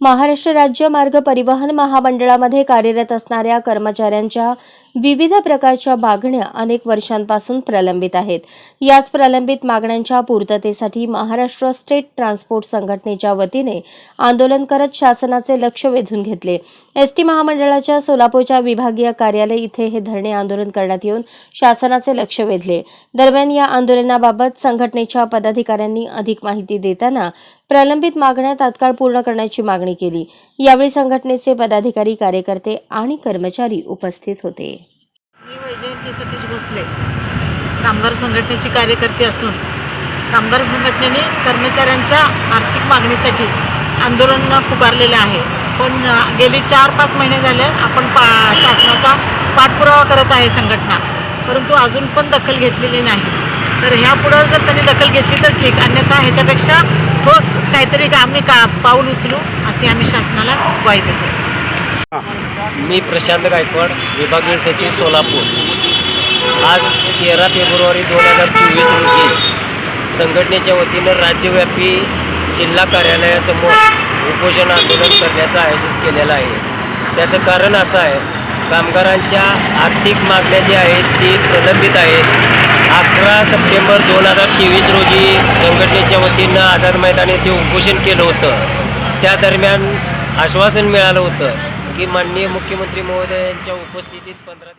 महाराष्ट्र राज्य मार्ग परिवहन महामंडळामध्ये कार्यरत असणाऱ्या कर्मचाऱ्यांच्या विविध प्रकारच्या मागण्या अनेक वर्षांपासून प्रलंबित आहेत. याच प्रलंबित मागण्यांच्या पूर्ततेसाठी महाराष्ट्र स्टेट ट्रान्सपोर्ट संघटनेच्या वतीने आंदोलन करत शासनाचे लक्ष वेधून घेतले. एसटी महामंडळाच्या सोलापूरच्या विभागीय कार्यालय इथे हे धरणे आंदोलन करण्यात येऊन शासनाचे लक्ष वेधले. दरम्यान या आंदोलनाबाबत संघटनेच्या पदाधिकाऱ्यांनी अधिक माहिती देताना प्रलंबित मागण्या तात्काळ पूर्ण करण्याची मागणी केली. यावेळी संघटनेचे पदाधिकारी कार्यकर्ते आणि कर्मचारी उपस्थित होते. मी वैजयंती सतीश भोसले कामगार संघटनेची कार्यकर्ती असून कामगार संघटनेने कर्मचाऱ्यांच्या आर्थिक मागणीसाठी आंदोलन पुकारलेलं आहे. पण गेली चार पाच महिने झाले आपण पा शासनाचा पाठपुरावा करत आहे संघटना परंतु अजून पण दखल घेतलेली नाही. तर ह्यापुढं जर त्यांनी दखल घेतली तर ठीक. अन्यथा ह्याच्यापेक्षा ठोस काहीतरी आम्ही का पाऊल उचलू असे आम्ही शासनाला ग्वाही देतो. मी प्रशांत गायकवाड विभागीय सचिव सोलापूर. आज तेरा फेब्रुवारी दोन हजार चोवीस रोजी संघटनेच्या वतीनं राज्यव्यापी जिल्हा कार्यालयासमोर उपोषण आंदोलन करण्याचं आयोजन केलेलं आहे. त्याचं कारण असं आहे कामगारांच्या आर्थिक मागण्या ज्या आहेत ती प्रलंबित आहेत. अकरा सप्टेंबर दोन हजार तेवीस रोजी संघटनेच्या वतीनं आझाद मैदान येथे उपोषण केलं होतं. त्या दरम्यान आश्वासन मिळालं होतं की माननीय मुख्यमंत्री महोदयांच्या उपस्थितीत पंधरा